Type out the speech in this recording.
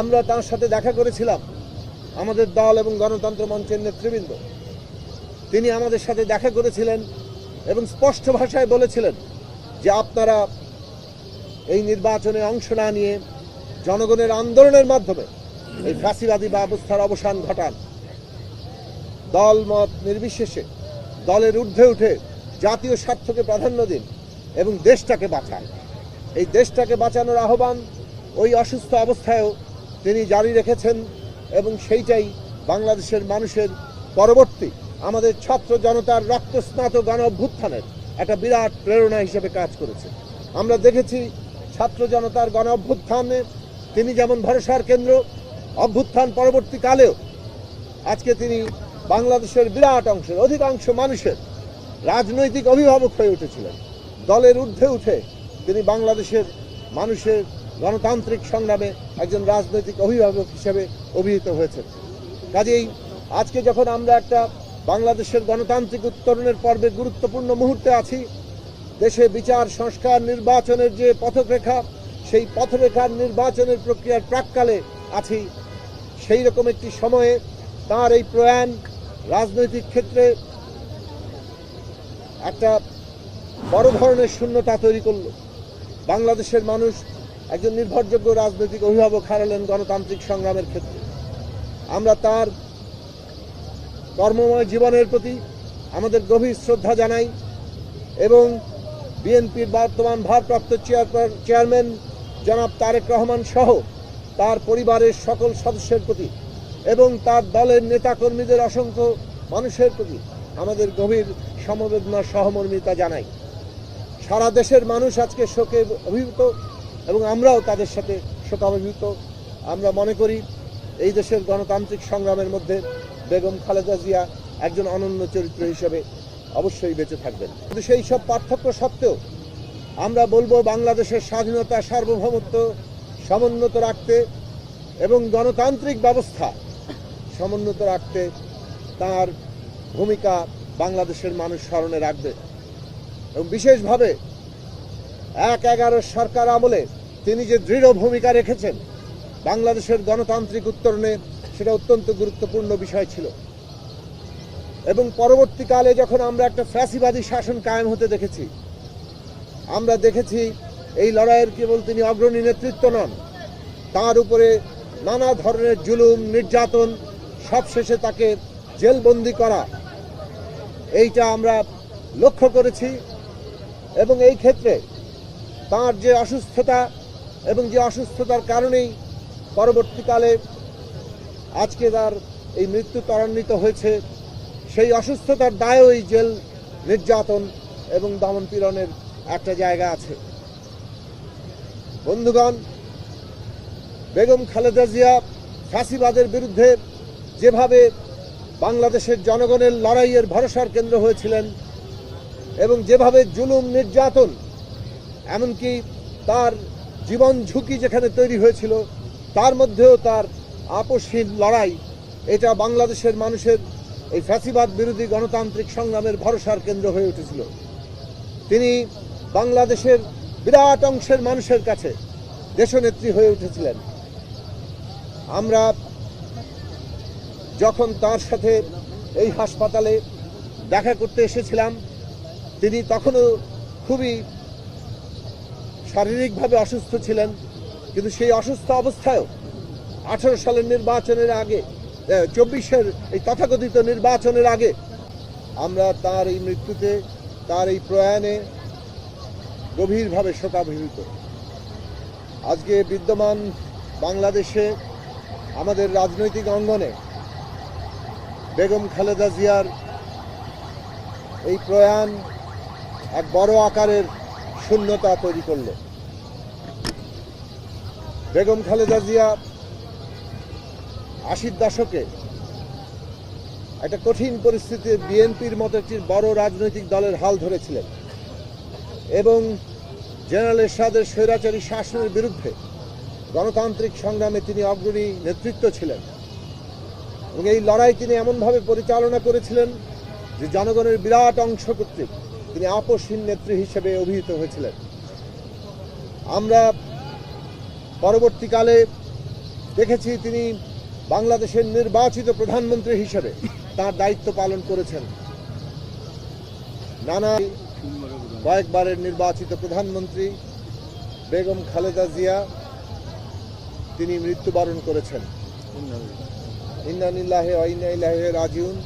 আমরা তার সাথে দেখা করেছিলাম, আমাদের দল এবং গণতন্ত্র মঞ্চের নেতৃবৃন্দ। তিনি আমাদের সাথে দেখা করেছিলেন এবং স্পষ্ট ভাষায় বলেছিলেন যে আপনারা এই নির্বাচনে অংশ না নিয়ে জনগণের আন্দোলনের মাধ্যমে এই ফ্যাসিবাদী ব্যবস্থার অবসান ঘটান। দল মত নির্বিশেষে দলের ঊর্ধ্বে উঠে জাতীয় স্বার্থকে প্রাধান্য দিন এবং দেশটাকে বাঁচান। এই দেশটাকে বাঁচানোর আহ্বান ওই অসুস্থ অবস্থায়ও তিনি জারি রেখেছেন এবং সেইটাই বাংলাদেশের মানুষের পরবর্তী আমাদের ছাত্র জনতার রক্তস্নাত গণ অভ্যুত্থানের একটা বিরাট প্রেরণা হিসেবে কাজ করেছে। আমরা দেখেছি ছাত্র জনতার গণ অভ্যুত্থানে তিনি যেমন ভরসার কেন্দ্র, অভ্যুত্থান পরবর্তীকালেও আজকে তিনি বাংলাদেশের বিরাট অংশের, অধিকাংশ মানুষের রাজনৈতিক অভিভাবক হয়ে উঠেছিলেন। দলের ঊর্ধ্বে উঠে তিনি বাংলাদেশের মানুষের গণতান্ত্রিক সংগ্রামে একজন রাজনৈতিক অভিভাবক হিসেবে অভিহিত হয়েছেন। কাজেই আজকে যখন আমরা একটা বাংলাদেশের গণতান্ত্রিক উত্তরণের পর্বে গুরুত্বপূর্ণ মুহূর্তে আছি, দেশে বিচার, সংস্কার, নির্বাচনের যে পথরেখা, সেই পথরেখার নির্বাচনের প্রক্রিয়ার প্রাককালে আছি। সেই রকম একটি সময়ে তার এই প্রয়াণ রাজনৈতিক ক্ষেত্রে একটা বড় ধরনের শূন্যতা তৈরি করল। বাংলাদেশের মানুষ একজন নির্ভরযোগ্য রাজনৈতিক অভিভাবক হারালেন গণতান্ত্রিক সংগ্রামের ক্ষেত্রে। আমরা তার কর্মময় জীবনের প্রতি আমাদের গভীর শ্রদ্ধা জানাই এবং বিএনপির বর্তমান ভারপ্রাপ্ত চেয়ারম্যান জনাব তারেক রহমান সহ তার পরিবারের সকল সদস্যের প্রতি এবং তার দলের নেতাকর্মীদের অসংখ্য মানুষের প্রতি আমাদের গভীর সমবেদনা, সহমর্মিতা জানাই। সারা দেশের মানুষ আজকে শোকে অভিভূত এবং আমরাও তাদের সাথে শোকাভিভূত আমরা মনে করি এই দেশের গণতান্ত্রিক সংগ্রামের মধ্যে বেগম খালেদা জিয়া একজন অনন্য চরিত্র হিসেবে অবশ্যই বেঁচে থাকবেন। কিন্তু সেই সব পার্থক্য সত্ত্বেও আমরা বলব বাংলাদেশের স্বাধীনতা, সার্বভৌমত্ব সমুন্নত রাখতে এবং গণতান্ত্রিক ব্যবস্থা সমুন্নত রাখতে তার ভূমিকা বাংলাদেশের মানুষ স্মরণে রাখবে। এবং বিশেষভাবে এক এগারো সরকার আমলে তিনি যে দৃঢ় ভূমিকা রেখেছেন বাংলাদেশের গণতান্ত্রিক উত্তরণে, সেটা অত্যন্ত গুরুত্বপূর্ণ বিষয় ছিল। এবং পরবর্তীকালে যখন আমরা একটা ফ্যাসিবাদী শাসন কায়েম হতে দেখেছি, আমরা দেখেছি এই লড়াইয়ের কেবল তিনি অগ্রণী নেতৃত্ব নন, তার উপরে নানা ধরনের জুলুম, নির্যাতন, সবশেষে তাকে জেলবন্দি করা, এইটা আমরা লক্ষ্য করেছি। এবং এই ক্ষেত্রে তার যে অসুস্থতা এবং যে অসুস্থতার কারণেই পরবর্তীকালে আজকে তার এই মৃত্যু ত্বরান্বিত হয়েছে, সেই অসুস্থতার দায়ও এই জেল নির্যাতন এবং দমন পীড়নের একটা জায়গা আছে। বন্ধুগণ, বেগম খালেদা জিয়া ফাঁসিবাদের বিরুদ্ধে যেভাবে বাংলাদেশের জনগণের লড়াইয়ের ভরসার কেন্দ্র হয়েছিলেন এবং যেভাবে জুলুম, নির্যাতন, এমনকি তার জীবন ঝুঁকি যেখানে তৈরি হয়েছিল, তার মধ্যেও তার আপসহীন লড়াই, এটা বাংলাদেশের মানুষের এই ফ্যাসিবাদ বিরোধী গণতান্ত্রিক সংগ্রামের ভরসার কেন্দ্র হয়ে উঠেছিল। তিনি বাংলাদেশের বিরাট অংশের মানুষের কাছে দেশনেত্রী হয়ে উঠেছিলেন। আমরা যখন তার সাথে এই হাসপাতালে দেখা করতে এসেছিলাম, তিনি তখনও খুবই শারীরিকভাবে অসুস্থ ছিলেন, কিন্তু সেই অসুস্থ অবস্থায়ও আঠারো সালের নির্বাচনের আগে চব্বিশের এই তথাকথিত নির্বাচনের আগে আমরা তার এই মৃত্যুতে, তার এই প্রয়াণে গভীরভাবে শোকাভিভূত আজকে বিদ্যমান বাংলাদেশে আমাদের রাজনৈতিক অঙ্গনে বেগম খালেদা জিয়ার এই প্রয়াণ এক বড় আকারের শূন্যতা তৈরি করল। বেগম খালেদা জিয়া, আশির দশকে একটা কঠিন পরিস্থিতিতে বিএনপির মতো একটি বড় রাজনৈতিক দলের হাল ধরেছিলেন এবং জেনারেল এরশাদের স্বৈরাচারী শাসনের বিরুদ্ধে গণতান্ত্রিক সংগ্রামে তিনি অগ্রণী নেতৃত্ব ছিলেন এবং এই লড়াই তিনি এমনভাবে পরিচালনা করেছিলেন যে জনগণের বিরাট অংশ কর্তৃক তিনি আপসহীন নেত্রী হিসেবে অভিহিত হয়েছিলেন। আমরা পরবর্তীকালে দেখেছি তিনি বাংলাদেশের নির্বাচিত প্রধানমন্ত্রী হিসেবে তার দায়িত্ব পালন করেছেন। নানা কয়েকবারের নির্বাচিত প্রধানমন্ত্রী বেগম খালেদা জিয়া, তিনি মৃত্যুবরণ করেছেন। ইন্নানিল্লাহে ইন্না ইলাইহি রাজিউন।